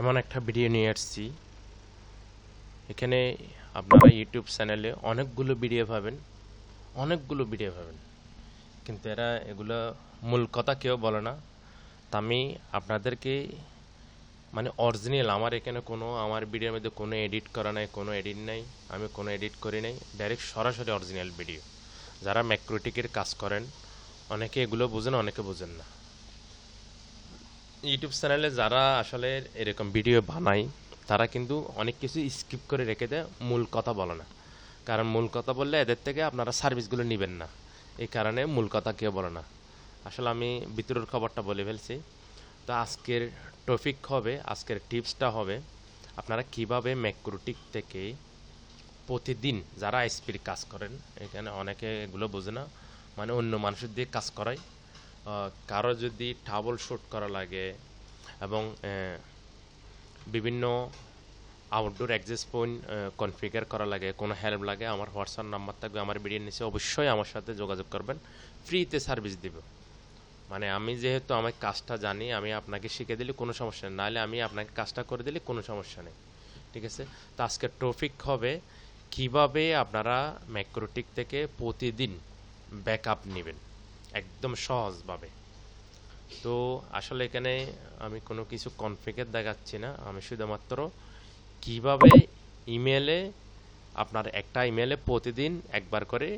এমন একটা ভিডিও নিয়ে আসছি। এখানে আপনারা ইউটিউব চ্যানেলে অনেকগুলো ভিডিও পাবেন, অনেকগুলো ভিডিও পাবেন। কিন্তু এরা এগুলো মূল কথা কেউ বলে না। তা আমি আপনাদেরকে মানে অরিজিনাল আমার এখানে কোনো, আমার ভিডিওর মধ্যে কোনো এডিট করা নাই, কোনো এডিট নাই, আমি কোনো এডিট করি নাই ডাইরেক্ট সরাসরি অরিজিনাল ভিডিও যারা ম্যাক্রোটিকের কাজ করেন, অনেকে এগুলো বোঝেন, অনেকে বোঝেন না। ইউটিউব চ্যানেলে যারা আসলে এরকম ভিডিও বানায়, তারা কিন্তু অনেক কিছু স্কিপ করে রেখে দেয়, মূল কথা বলে না। কারণ মূল কথা বললে এদের থেকে আপনারা সার্ভিসগুলো নেবেন না। এই কারণে মূল কথা কেউ বলে না। আসলে আমি ভিতরের খবরটা বলে ফেলছি। তো আজকের টপিক হবে, আজকের টিপসটা হবে, আপনারা কীভাবে ম্যাক্রোটিক থেকে প্রতিদিন যারা আইসপির কাজ করেন, এখানে অনেকে এগুলো বোঝে না মানে অন্য মানুষের দিয়ে কাজ করায়। কারও যদি টাবল শ্যুট করা লাগে এবং বিভিন্ন আউটডোর অ্যাক্সেস পয়েন্ট কনফিগার করা লাগে, কোনো হেল্প লাগে, আমার হোয়াটসঅ্যাপ নাম্বার থাকবে, আমার ভিডিওর নিচে অবশ্যই আমার সাথে যোগাযোগ করবেন ফ্রিতে সার্ভিস দিব। মানে আমি যেহেতু আমার কাজটা জানি, আমি আপনাকে শিখে দিলে কোনো সমস্যা নেই, নাহলে আমি আপনাকে কাজটা করে দিলে কোনো সমস্যা নেই। ঠিক আছে? তো আজকের টপিক হবে কীভাবে আপনারা ম্যাক্রোটিক থেকে প্রতিদিন ব্যাকআপ নেবেন। একদম সহজভাবে। তো আসলে এখানে আমি কোনো কিছু কনফিগার দেখাচ্ছি না। আমি শুধুমাত্র কীভাবে ইমেলে আপনার একটা ইমেলে প্রতিদিন একবার করে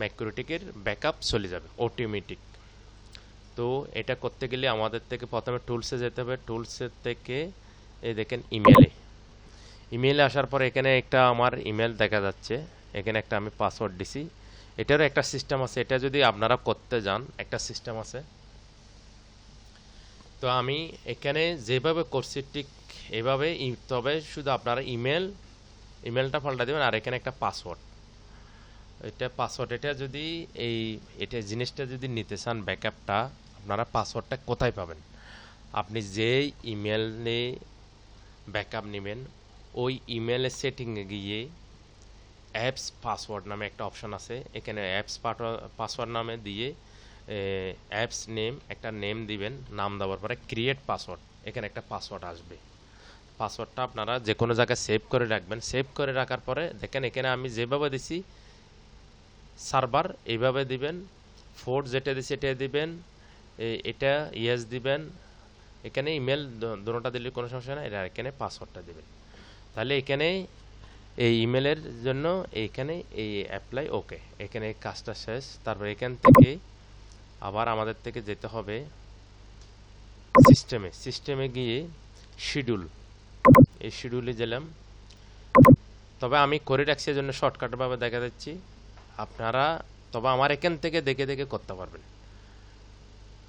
ম্যাক্রোটিকের ব্যাকআপ চলে যাবে অটোমেটিক তো এটা করতে গেলে আমাদের থেকে প্রথমে টুলসে যেতে হবে। টুলসের থেকে এই দেখেন ইমেলে ইমেলে আসার পর এখানে একটা আমার ইমেল দেখা যাচ্ছে। এখানে একটা আমি পাসওয়ার্ড দিছি। এটারও একটা সিস্টেম আছে, এটা যদি আপনারা করতে যান, একটা সিস্টেম আছে। তো আমি এখানে যেভাবে করছি ঠিক এভাবে তবে শুধু আপনারা ইমেল ইমেলটা পাল্টা দেবেন, আর এখানে একটা পাসওয়ার্ড এটা পাসওয়ার্ড এটা যদি এই, এটা জিনিসটা যদি নিতে চান ব্যাকআপটা, আপনারা পাসওয়ার্ডটা কোথায় পাবেন? আপনি যে ইমেলে ব্যাকআপ নেবেন, ওই ইমেলের সেটিংয়ে গিয়ে অ্যাপস পাসওয়ার্ড নামে একটা অপশন আছে। এখানে অ্যাপস পাসওয়ার্ড নামে দিয়ে অ্যাপস নেম একটা নেম দিবেন, নাম দেওয়ার পরে ক্রিয়েট পাসওয়ার্ড এখানে একটা পাসওয়ার্ড আসবে। পাসওয়ার্ডটা আপনারা যে কোনো জায়গায় সেভ করে রাখবেন। সেভ করে রাখার পরে দেখেন এখানে আমি যেভাবে দিছি সার্ভার এইভাবে দিবেন ফোর্ট যেটা দিছি এটা দিবেন এটা ইয়েস দিবেন, এখানে ইমেল দুটোটা দিলে কোনো সমস্যা না এটা এখানে পাসওয়ার্ডটা দিবেন। তাহলে এখানে এই ইমেলের জন্য এইখানে এই অ্যাপ্লাই ওকে এখানে কাজটা শেষ। তারপর এখান থেকে আবার আমাদের থেকে যেতে হবে সিস্টেমে সিস্টেমে গিয়ে শিডিউল এই শিডিউলে গেলাম। তবে আমি করে রাখছি এর জন্য শর্টকাটভাবে দেখা যাচ্ছি। আপনারা, তবে আমার এখান থেকে দেখে দেখে করতে পারবেন।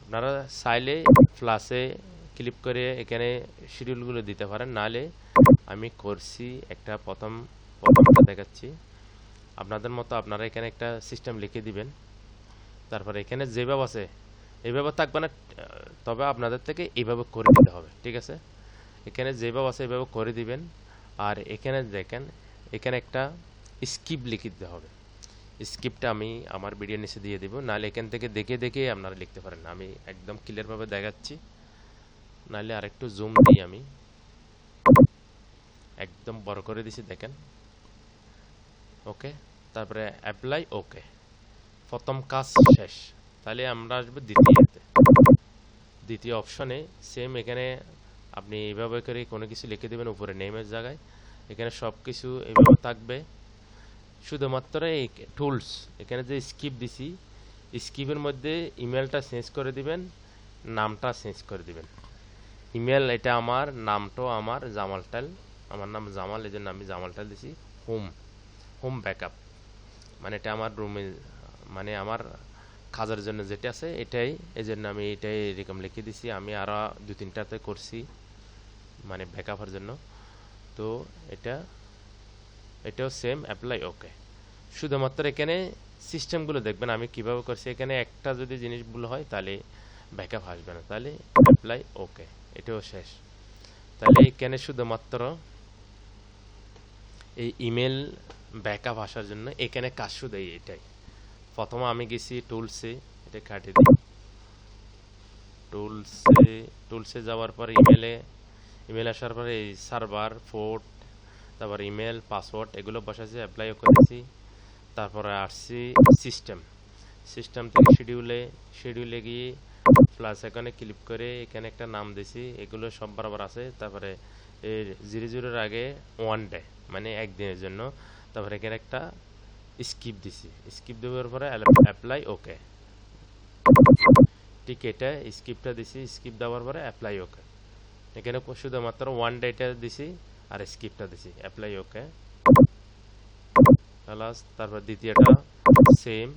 আপনারা চাইলে ফ্লাসে ক্লিক করে এখানে শিডিউলগুলো দিতে পারেন। নাহলে আমি করছি একটা প্রথম প্রথমটা দেখাচ্ছি। আপনাদের মতো আপনারা এখানে একটা সিস্টেম লিখে দিবেন। তারপরে এখানে যেভাবে আছে এইভাবে থাকবে না, তবে আপনাদের থেকে এইভাবে করে দিতে হবে, ঠিক আছে? এখানে যেভাবে আছে এইভাবে করে দিবেন। আর এখানে দেখেন, এখানে একটা স্কিপ লিখে দিতে হবে। স্কিপটা আমি আমার ভিডিও নিচে দিয়ে দিব, নাহলে এখান থেকে দেখে দেখে আপনারা লিখতে পারেন। আমি একদম ক্লিয়ারভাবে দেখাচ্ছি। নাহলে আরেকটু জুম দিই আমি। একদম বড় করে দিছি, দেখেন। ওকে তারপরে অ্যাপ্লাই ওকে প্রথম কাজ শেষ। তাহলে আমরা আসব দ্বিতীয়তে। দ্বিতীয় অপশনে সেম এখানে আপনি এইভাবে করে কোনো কিছু লিখে দেবেন উপরে নেমের জায়গায়। এখানে সব কিছু এইভাবে থাকবে। শুধুমাত্র এই টুলস এখানে যে স্কিপ দিছি স্কিপের মধ্যে ইমেলটা চেঞ্জ করে দিবেন, নামটা চেঞ্জ করে দিবেন। ইমেল এটা আমার, নামটাও আমার, জামালটাল। আমার নাম জামাল, এই জন্য আমি জামালটাল দিছি, হোম। হোম ব্যাকআপ মানে এটা আমার রুমে মানে আমার কাজের জন্য যেটা আছে, এটাই। এই জন্য আমি এটাই এরকম লিখে দিছি। আমি আরও দু তিনটাতে করছি মানে ব্যাকআপের জন্য। তো এটা, এটাও সেম অ্যাপ্লাই ওকে শুধুমাত্র এখানে সিস্টেমগুলো দেখবেন আমি কীভাবে করছি। এখানে একটা যদি জিনিস ভুল হয়, তাহলে ব্যাকআপ আসবে না। তাহলে অ্যাপ্লাই ওকে এটাও শেষ। তাহলে এখানে শুধুমাত্র এই ইমেল ব্যাকআপ আসার জন্য এখানে কাজ শুধু এটাই। প্রথমে আমি গেছি টুলসে এটা কাটিয়ে দিই। টুলসে টুলসে যাওয়ার পর ইমেলে ইমেল আসার পরে এই সার্ভার পোর্ট তারপর ইমেল পাসওয়ার্ড এগুলো বসাইছি অ্যাপ্লাইও করেছি। তারপরে আসছি সিস্টেম সিস্টেম থেকে শিডিউলে শিডিউলে গিয়ে প্লাস এখানে ক্লিক করে এখানে একটা নাম দিছি, এগুলো সব বরাবর আছে। তারপরে এর জিরো জিরোর আগে ওয়ান ডে মানে একদিনের জন্য। তারপরে এখানে একটা স্কিপ দিছি। স্কিপ দেওয়ার পরে অ্যাপ্লাই ওকে ঠিক এটা স্কিপটা দিছি স্কিপ দেওয়ার পরে অ্যাপ্লাই ওকে এখানে শুধুমাত্র ওয়ান ডেটা দিছি আর স্কিপটা দিছি অ্যাপ্লাই ওকে প্লাস তারপর দ্বিতীয়টা সেম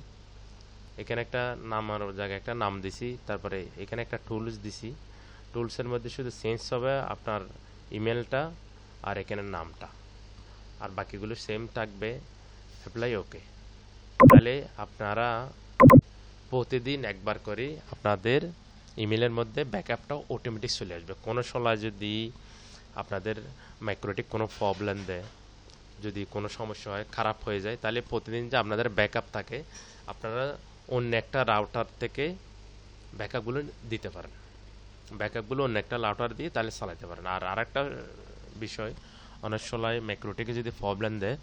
এখানে একটা নামার জায়গায় একটা নাম দিছি, তারপরে এখানে একটা টুলস দিছি। টুলসের মধ্যে শুধু চেঞ্জ হবে আপনার ইমেলটা আর এখানে নামটা। আর বাকিগুলো সেম থাকবে অ্যাপ্লাই ওকে তাহলে আপনারা প্রতিদিন একবার করে আপনাদের ইমেলের মধ্যে ব্যাকআপটা অটোমেটিক চলে আসবে। কোনো সময় যদি আপনাদের মাইক্রোটিক কোনো প্রবলেম দেয়, যদি কোনো সমস্যা হয়, খারাপ হয়ে যায়, তাহলে প্রতিদিন যে আপনাদের ব্যাকআপ থাকে, আপনারা অন্য একটা রাউটার থেকে ব্যাকআপগুলো দিতে পারেন। ব্যাকআপগুলো অন্য একটা রাউটার দিয়ে তাহলে চালাতে পারেন। আর আরেকটা বিষয় অনেক সময় ম্যাক্রোটিকে যদি প্রবলেম দেয়,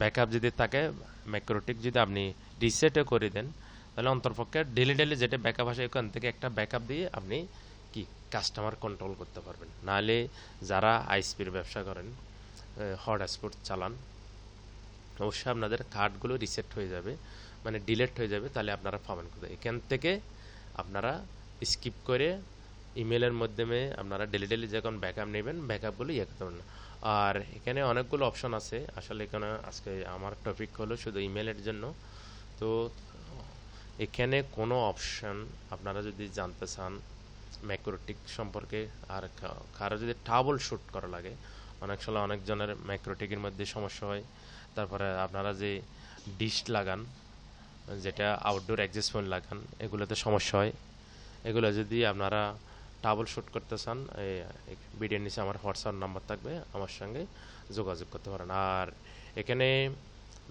ব্যাকআপ যদি থাকে, ম্যাক্রোটিক যদি আপনি রিসেটও করে দেন, তাহলে অন্তর্পক্ষে ডেলি ডেলি যেটা ব্যাকআপ আসে ওখান থেকে একটা ব্যাকআপ দিয়ে আপনি কি কাস্টমার কন্ট্রোল করতে পারবেন। নাহলে যারা আইসপির ব্যবসা করেন হট হটস্পট চালান, অবশ্যই আপনাদের কার্ডগুলো রিসেট হয়ে যাবে মানে ডিলেট হয়ে যাবে, তাহলে আপনারা পাবেন কোথায়? এখান থেকে আপনারা স্কিপ করে ইমেলের মাধ্যমে আপনারা ডেলি ডেলি যখন ব্যাকআপ নেবেন, ব্যাকআপগুলো ইয়ে করতে পারবেন। আর এখানে অনেকগুলো অপশন আছে। আসলে এখানে আজকে আমার টপিক হলো শুধু ইমেলের জন্য। তো এখানে কোনো অপশন আপনারা যদি জানতে চান ম্যাক্রোটিক সম্পর্কে, আর কারও যদি টাবল শ্যুট করা লাগে, অনেক সময় অনেকজনের ম্যাক্রোটিকের মধ্যে সমস্যা হয়। তারপরে আপনারা যে ডিশ লাগান, যেটা আউটডোর অ্যাডজাস্টমেন্ট লাগান, এগুলোতে সমস্যা হয়। এগুলো যদি আপনারা টাবল শ্যুট করতে চান ভিডিওর নিচে আমার হোয়াটসঅ্যাপ নাম্বার থাকবে, আমার সঙ্গে যোগাযোগ করতে পারেন। আর এখানে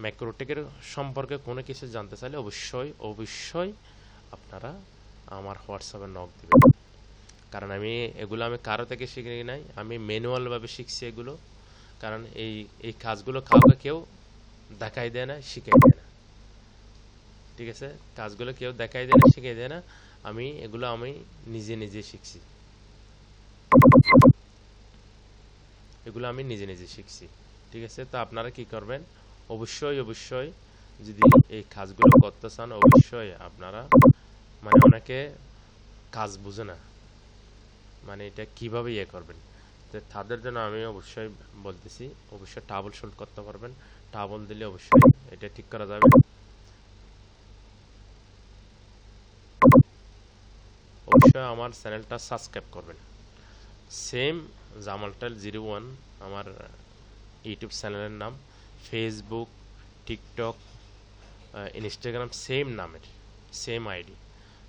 ম্যাক্রোটেকের সম্পর্কে কোনো কিছু জানতে চাইলে অবশ্যই অবশ্যই আপনারা আমার হোয়াটসঅ্যাপে নক দেবেন। কারণ আমি এগুলো আমি কারও থেকে শিখিনি নাই আমি ম্যানুয়ালভাবে শিখছি এগুলো। কারণ এই এই কাজগুলো কাউকে কেউ দেখাই দেয় না শিখাই দেয় না। ঠিক আছে? কাজগুলো কেউ দেখাই দেয় না শিখাই দেয় না। আমি, এগুলো আমি নিজে নিজে শিখছি। এগুলো আমি নিজে নিজে শিখছি। ঠিক আছে? তো আপনারা কি করবেন? অবশ্যই অবশ্যই যদি এই কাজগুলো করতে চান, অবশ্যই আপনারা মানে অনেকে কাজ বুঝে না। মানে এটা কীভাবে ইয়ে করবেন? তো তাদের জন্য আমি অবশ্যই বলতেছি, অবশ্যই টাবল শোল্ড করতে পারবেন। টাবল দিলে অবশ্যই এটা ঠিক করা যাবে। অবশ্যই আমার চ্যানেলটা সাবস্ক্রাইব করবেন। সেম জামালটাল জিরো ওয়ান আমার ইউটিউব চ্যানেলের নাম। ফেসবুক টিকটক ইনস্টাগ্রাম সেম নামের সেম আইডি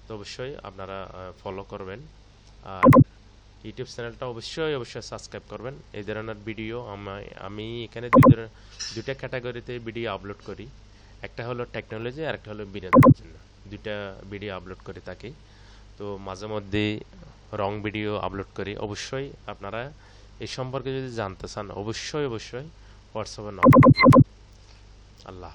তো অবশ্যই আপনারা ফলো করবেন। আর ইউটিউব চ্যানেলটা অবশ্যই অবশ্যই সাবস্ক্রাইব করবেন। এই ধরনের ভিডিও আমি আমি এখানে দুটা ক্যাটাগরিতে ভিডিও আপলোড করি। একটা হলো টেকনোলজি আর একটা হলো বিনোদনের জন্য। দুইটা ভিডিও আপলোড করে থাকি। তো মাঝে মধ্যে রং ভিডিও আপলোড করি অবশ্যই আপনারা এই সম্পর্কে যদি জানতে চান, অবশ্যই অবশ্যই হোয়াটসঅ্যাপে নম্বর আল্লাহ।